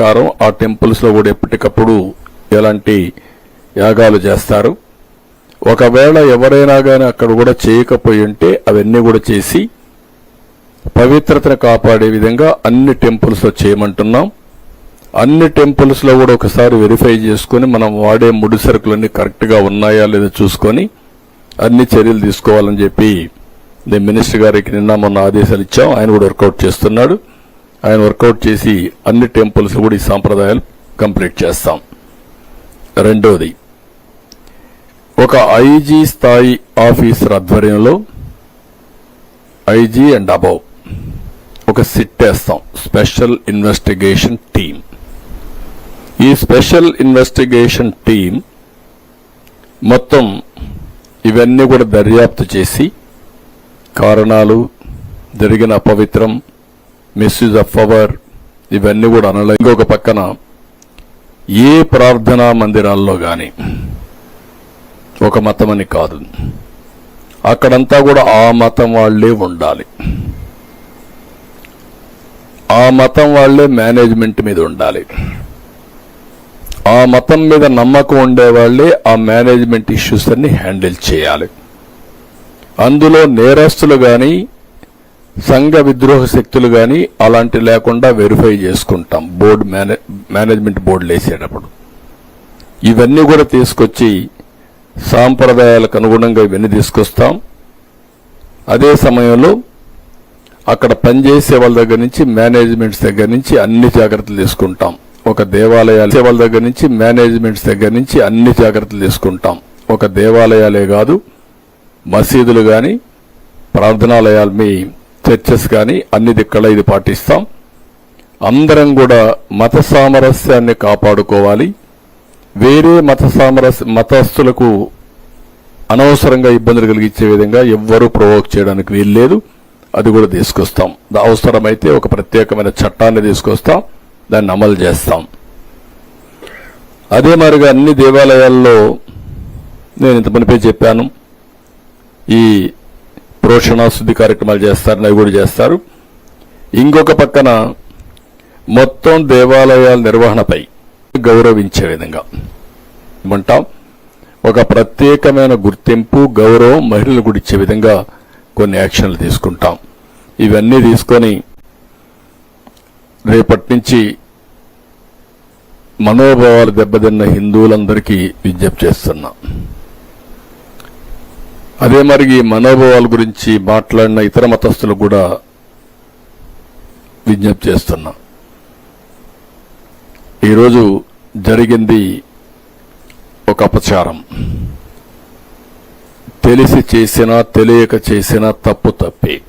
ప్రకారం ఆ టెంపుల్స్లో కూడా ఎప్పటికప్పుడు ఎలాంటి యాగాలు చేస్తారు. ఒకవేళ ఎవరైనా కానీ అక్కడ కూడా చేయకపోయి ఉంటే అవన్నీ కూడా చేసి పవిత్రతను కాపాడే విధంగా అన్ని టెంపుల్స్లో చేయమంటున్నాం. అన్ని టెంపుల్స్లో కూడా ఒకసారి వెరిఫై చేసుకొని మనం వాడే ముడి సరుకులన్నీ కరెక్ట్గా ఉన్నాయా లేదా చూసుకొని అన్ని చర్యలు తీసుకోవాలని చెప్పి నేను మినిస్టర్ గారికి నిన్న మొన్న ఆదేశాలు ఇచ్చాం. ఆయన కూడా వర్కౌట్ చేస్తున్నాడు. ఆయన వర్కౌట్ చేసి అన్ని టెంపుల్స్ కూడా ఈ సాంప్రదాయాలు కంప్లీట్ చేస్తాం. రెండోది ఒక ఐజీ స్థాయి ఆఫీసర్ ఆధ్వర్యంలో ఐజీ అండ్ అబౌవ్ ఒక సిట్ వేస్తాం స్పెషల్ ఇన్వెస్టిగేషన్ టీం ఈ స్పెషల్ ఇన్వెస్టిగేషన్ టీం మొత్తం ఇవన్నీ కూడా దర్యాప్తు చేసి కారణాలు జరిగిన అపవిత్రం మిస్యూజ్ ఆఫ్ పవర్ ఇవన్నీ కూడా అనలే ఇంకొక పక్కన ఏ ప్రార్థనా మందిరాల్లో కానీ ఒక మతమని కాదు. అక్కడంతా కూడా ఆ మతం వాళ్ళే ఉండాలి. ఆ మతం వాళ్ళే మేనేజ్మెంట్ మీద ఉండాలి. ఆ మతం మీద నమ్మకం ఉండేవాళ్ళే ఆ మేనేజ్మెంట్ ఇష్యూస్ అన్ని హ్యాండిల్ చేయాలి. అందులో నేరస్తులు కానీ సంఘ విద్రోహ శక్తులు కానీ అలాంటి లేకుండా వెరిఫై చేసుకుంటాం. బోర్డు మేనే మేనేజ్మెంట్ బోర్డులు వేసేటప్పుడు ఇవన్నీ కూడా తీసుకొచ్చి సాంప్రదాయాలకు అనుగుణంగా ఇవన్నీ తీసుకొస్తాం. అదే సమయంలో అక్కడ పనిచేసే వాళ్ళ దగ్గర నుంచి మేనేజ్మెంట్స్ దగ్గర నుంచి అన్ని జాగ్రత్తలు తీసుకుంటాం. ఒక దేవాలయాలు వాళ్ళ దగ్గర నుంచి మేనేజ్మెంట్స్ దగ్గర నుంచి అన్ని జాగ్రత్తలు తీసుకుంటాం. ఒక దేవాలయాలే కాదు మసీదులు కానీ ప్రార్థనాలయాలు మీ చర్చెస్ కానీ అన్ని దిక్కల ఇది పాటిస్తాం. అందరం కూడా మత సామరస్యాన్ని కాపాడుకోవాలి. వేరే మత సామరస్య మతస్థులకు అనవసరంగా ఇబ్బందులు కలిగించే విధంగా ఎవ్వరూ ప్రొవోక్ చేయడానికి వీల్లేదు అది కూడా తీసుకొస్తాం. అవసరమైతే ఒక ప్రత్యేకమైన చట్టాన్ని తీసుకొస్తాం. దాన్ని అమలు చేస్తాం. అదే మరిగా అన్ని దేవాలయాల్లో నేను ఇంత మునిపే చెప్పాను. ఈ ప్రోషణ శుద్ధి కార్యక్రమాలు చేస్తారు అవి కూడా చేస్తారు. ఇంకొక పక్కన మొత్తం దేవాలయాల నిర్వహణపై గౌరవించే విధంగా ఏమంటాం? ఒక ప్రత్యేకమైన గుర్తింపు గౌరవం మహిళలు కూడా ఇచ్చే విధంగా కొన్ని యాక్షన్లు తీసుకుంటాం. ఇవన్నీ తీసుకొని రేపటి నుంచి మనోభావాలు దెబ్బతిన్న హిందువులందరికీ విజ్ఞప్తి చేస్తున్నా. అదే మరి ఈ మనోభావాల గురించి మాట్లాడిన ఇతర మతస్థులకు కూడా విజ్ఞప్తి చేస్తున్నా. ఈరోజు జరిగింది ఒక అపచారం. తెలిసి చేసినా తెలియక చేసినా తప్పు తప్పే.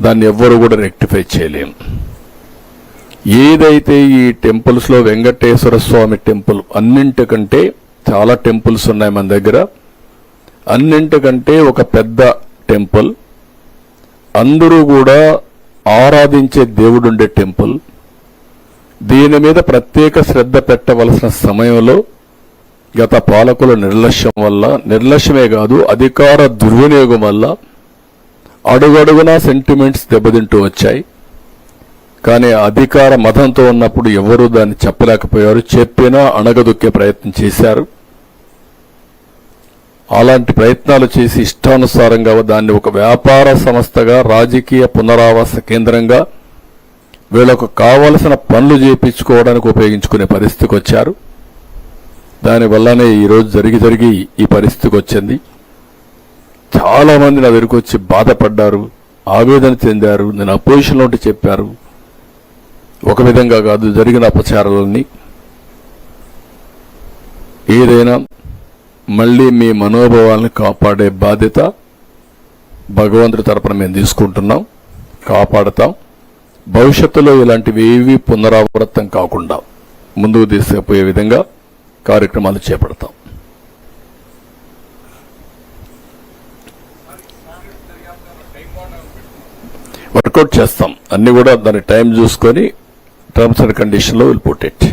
దాన్ని ఎవ్వరు కూడా రెక్టిఫై చేయలేం. ఏదైతే ఈ టెంపుల్స్లో వెంకటేశ్వర స్వామి టెంపుల్ అన్నింటికంటే చాలా టెంపుల్స్ ఉన్నాయి మన దగ్గర. అన్నింటికంటే ఒక పెద్ద టెంపుల్. అందరూ కూడా ఆరాధించే దేవుడుండే టెంపుల్. దీని మీద ప్రత్యేక శ్రద్ధ పెట్టవలసిన సమయంలో గత పాలకుల నిర్లక్ష్యం వల్ల నిర్లక్ష్యమే కాదు అధికార దుర్వినియోగం వల్ల అడుగడుగునా సెంటిమెంట్స్ దెబ్బతింటూ వచ్చాయి. కానీ అధికార మతంతో ఉన్నప్పుడు ఎవరూ దాన్ని చెప్పలేకపోయారు. చెప్పినా అణగదొక్కే ప్రయత్నం చేశారు. అలాంటి ప్రయత్నాలు చేసి ఇష్టానుసారంగా దాన్ని ఒక వ్యాపార సంస్థగా రాజకీయ పునరావాస కేంద్రంగా వీళ్ళకు కావలసిన పనులు చేయించుకోవడానికి ఉపయోగించుకునే పరిస్థితికి వచ్చారు. దానివల్లనే ఈరోజు జరిగి జరిగి ఈ పరిస్థితికి వచ్చింది. చాలామంది నా దగ్గరికి వచ్చి బాధపడ్డారు ఆవేదన చెందారు నేను అపోజిషన్లో ఉంటే చెప్పారు. ఒక విధంగా కాదు జరిగిన అపచారాలన్నీ. ఏదైనా మళ్ళీ మీ మనోభావాలను కాపాడే బాధ్యత భగవంతుడి తరపున మేము తీసుకుంటున్నాం. కాపాడతాం. భవిష్యత్తులో ఇలాంటివి ఏవి పునరావృతం కాకుండా ముందుకు తీసుకుపోయే విధంగా కార్యక్రమాలు చేపడతాం. వర్కౌట్ చేస్తాం. అన్ని కూడా దాని టైం చూసుకొని టర్మ్స్ అండ్ కండిషన్లో విల్ పుట్ ఇట్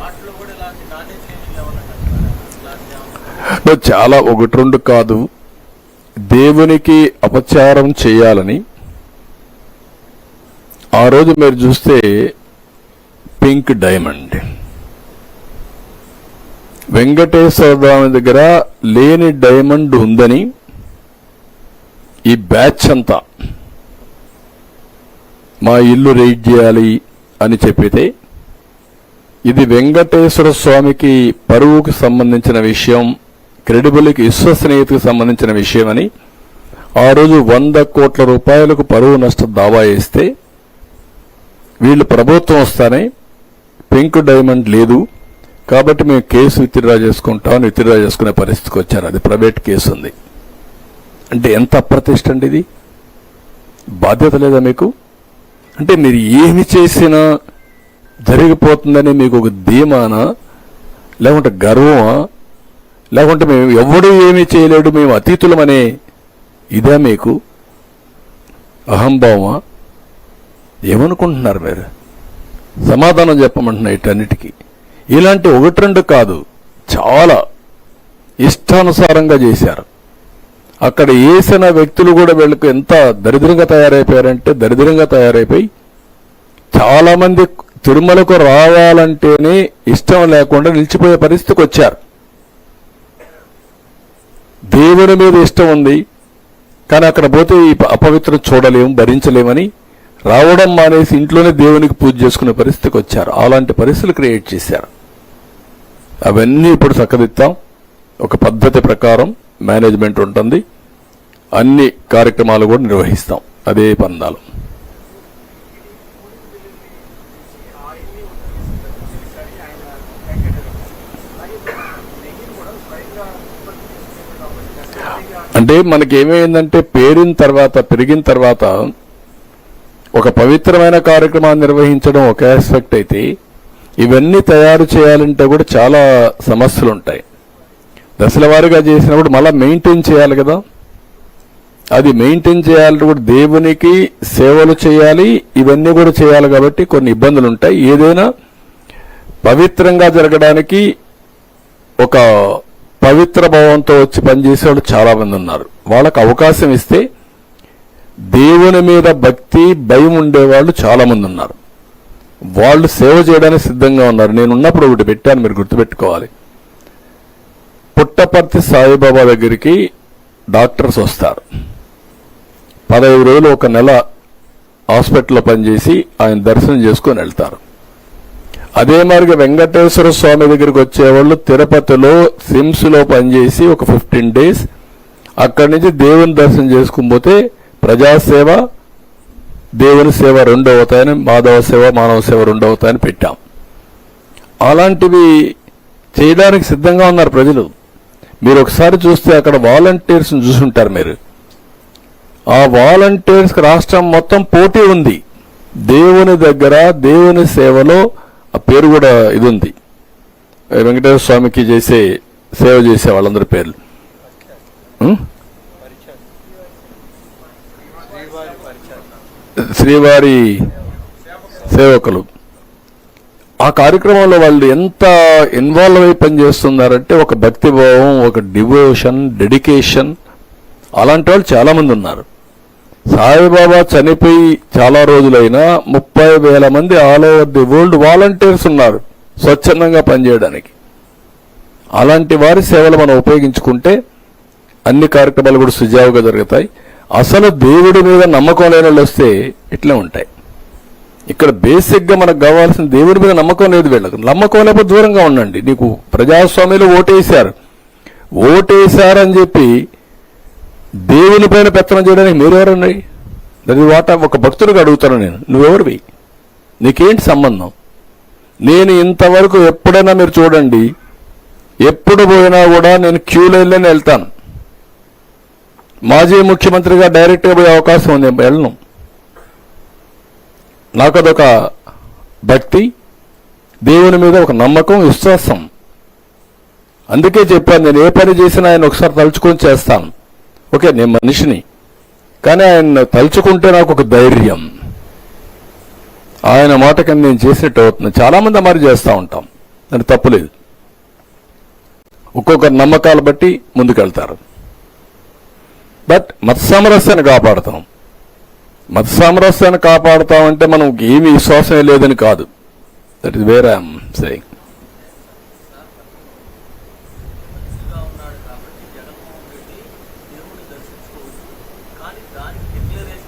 వాటిలో కూడా ఇలాంటి నాణ్యత ఏమీ లేవన్నట్టు ఇలాంటి ఏమన్నా చాలా ఒకటి రెండు కాదు. దేవునికి అపచారం చేయాలని. ఆ రోజు మీరు చూస్తే పింక్ డైమండ్. వెంకటేశ్వర స్వామి దగ్గర లేని డైమండ్ ఉందని ఈ బ్యాచ్ అంతా మా ఇల్లు రైడ్ చేయాలి అని చెప్పితే ఇది వెంకటేశ్వర స్వామికి పరువుకు సంబంధించిన విషయం క్రెడిబుల్కి విశ్వసనీయతకు సంబంధించిన విషయం అని ఆ రోజు వంద కోట్ల రూపాయలకు పరువు నష్ట దావా వేస్తే వీళ్ళు ప్రభుత్వం వస్తానే పింక్ డైమండ్ లేదు కాబట్టి మేము కేసు విత్డ్రా చేసుకుంటామని విత్డ్రా చేసుకునే పరిస్థితికి వచ్చారు. అది ప్రైవేట్ కేసు ఉంది. అంటే ఎంత అప్రతిష్ట అండి ఇది? బాధ్యత లేదా మీకు? అంటే మీరు ఏమి చేసినా జరిగిపోతుందని మీకు ఒక ధీమానా? లేకుంటే గర్వమా? లేకుంటే మేము ఎవడు ఏమీ చేయలేడు మేము అతీతులమనే ఇదే మీకు? అహంభావమా? ఏమనుకుంటున్నారు మీరు? సమాధానం చెప్పమంటున్నా ఇటన్నిటికీ. ఇలాంటి ఒకటి రెండు కాదు చాలా ఇష్టానుసారంగా చేశారు. అక్కడ వేసిన వ్యక్తులు కూడా వీళ్ళకు ఎంత దరిద్రంగా తయారైపోయారంటే దరిద్రంగా తయారైపోయి చాలామంది తిరుమలకు రావాలంటేనే ఇష్టం లేకుండా నిలిచిపోయే పరిస్థితికి వచ్చారు. దేవుని మీద ఇష్టం ఉంది కానీ అక్కడ పోతే ఈ అపవిత్రం చూడలేము భరించలేమని రావడం మానేసి ఇంట్లోనే దేవునికి పూజ చేసుకునే పరిస్థితికి వచ్చారు. అలాంటి పరిస్థితులు క్రియేట్ చేశారు. అవన్నీ ఇప్పుడు చక్కదిద్దాం. ఒక పద్ధతి ప్రకారం మేనేజ్మెంట్ ఉంటుంది. అన్ని కార్యక్రమాలు కూడా నిర్వహిస్తాం. అదే పందాలు. అంటే మనకి ఏమైందంటే పేరిన తర్వాత పెరిగిన తర్వాత ఒక పవిత్రమైన కార్యక్రమాన్ని నిర్వహించడం ఒక ఆస్పెక్ట్ అయితే ఇవన్నీ తయారు చేయాలంటే కూడా చాలా సమస్యలు ఉంటాయి దశల వారీగా చేసినప్పుడు మళ్ళీ మెయింటైన్ చేయాలి కదా. అది మెయింటైన్ చేయాలంటే కూడా దేవునికి సేవలు చేయాలి ఇవన్నీ కూడా చేయాలి కాబట్టి కొన్ని ఇబ్బందులు ఉంటాయి ఏదైనా పవిత్రంగా జరగడానికి ఒక పవిత్ర భావంతో వచ్చి పనిచేసే వాళ్ళు చాలా మంది ఉన్నారు. వాళ్ళకు అవకాశం ఇస్తే దేవుని మీద భక్తి భయం ఉండేవాళ్ళు చాలా మంది ఉన్నారు. వాళ్ళు సేవ చేయడానికి సిద్ధంగా ఉన్నారు. నేను ఉన్నప్పుడు ఒకటి పెట్టాను మీరు గుర్తుపెట్టుకోవాలి. పుట్టపర్తి సాయిబాబా దగ్గరికి డాక్టర్స్ వస్తారు. పదహైదు రోజులు ఒక నెల హాస్పిటల్లో పనిచేసి ఆయన దర్శనం చేసుకొని వెళ్తారు. అదే మార్గ వెంకటేశ్వర స్వామి దగ్గరికి వచ్చేవాళ్ళు తిరుపతిలో సిమ్స్లో పనిచేసి ఒక ఫిఫ్టీన్ డేస్ అక్కడి నుంచి దేవుని దర్శనం చేసుకుని పోతే ప్రజాసేవ దేవుని సేవ రెండు అవుతాయని మాధవ సేవ మానవ సేవ రెండు అవుతాయని పెట్టాం. అలాంటివి చేయడానికి సిద్ధంగా ఉన్నారు ప్రజలు. మీరు ఒకసారి చూస్తే అక్కడ వాలంటీర్స్ని చూసుంటారు మీరు. ఆ వాలంటీర్స్కి రాష్ట్రం మొత్తం పోటీ ఉంది. దేవుని దగ్గర దేవుని సేవలో ఆ పేరు కూడా ఇది ఉంది వెంకటేశ్వర స్వామికి చేసే సేవ చేసే వాళ్ళందరి పేర్లు. శ్రీవారి సేవకులు. ఆ కార్యక్రమంలో వాళ్ళు ఎంత ఇన్వాల్వ్ అయి పనిచేస్తున్నారంటే ఒక భక్తిభావం ఒక డివోషన్ డెడికేషన్ అలాంటి వాళ్ళు చాలామంది ఉన్నారు. సాయిబాబా చనిపోయి చాలా రోజులైనా ముప్పై వేల మంది all over the world volunteers ఉన్నారు స్వచ్ఛందంగా పనిచేయడానికి. అలాంటి వారి సేవలు మనం ఉపయోగించుకుంటే అన్ని కార్యక్రమాలు కూడా సుజావుగా జరుగుతాయి. అసలు దేవుడి మీద నమ్మకం లేని వాళ్ళు వస్తే ఇట్లే ఉంటాయి. ఇక్కడ బేసిక్గా మనకు కావాల్సిన దేవుడి మీద నమ్మకం లేదు వీళ్ళకి. నమ్మకం లేకపోతే దూరంగా ఉండండి. నీకు ప్రజాస్వామ్యంలో ఓటేశారు. ఓటేశారని చెప్పి దేవుని పైన పెత్తనం చేయడానికి మీరెవరండి దాని వాట ఒక భక్తుడిగా అడుగుతాను నేను నువ్వెవరివి? నీకేంటి సంబంధం? నేను ఇంతవరకు ఎప్పుడైనా మీరు చూడండి ఎప్పుడు పోయినా కూడా నేను క్యూ లైన్లోనే వెళ్తాను. మాజీ ముఖ్యమంత్రిగా డైరెక్ట్గా పోయే అవకాశం ఉంది వెళ్ళను. నాకు అదొక భక్తి దేవుని మీద ఒక నమ్మకం విశ్వాసం. అందుకే చెప్పాను నేను ఏ పని చేసినా ఆయన ఒకసారి తలుచుకొని చేస్తాను. ఓకే నేను మనిషిని. కానీ ఆయన తలుచుకుంటే నాకు ఒక ధైర్యం. ఆయన మాటకని నేను చేసినట్టు అవుతుంది చాలా మంది అమరు చేస్తూ ఉంటాం. దాని తప్పులేదు. ఒక్కొక్కరు నమ్మకాలు బట్టి ముందుకెళ్తారు. బట్ మత సామరస్యాన్ని కాపాడుతాం. మత సామరస్యాన్ని కాపాడుతామంటే మనం ఏమి విశ్వాసమే లేదని కాదు. That is where I'm saying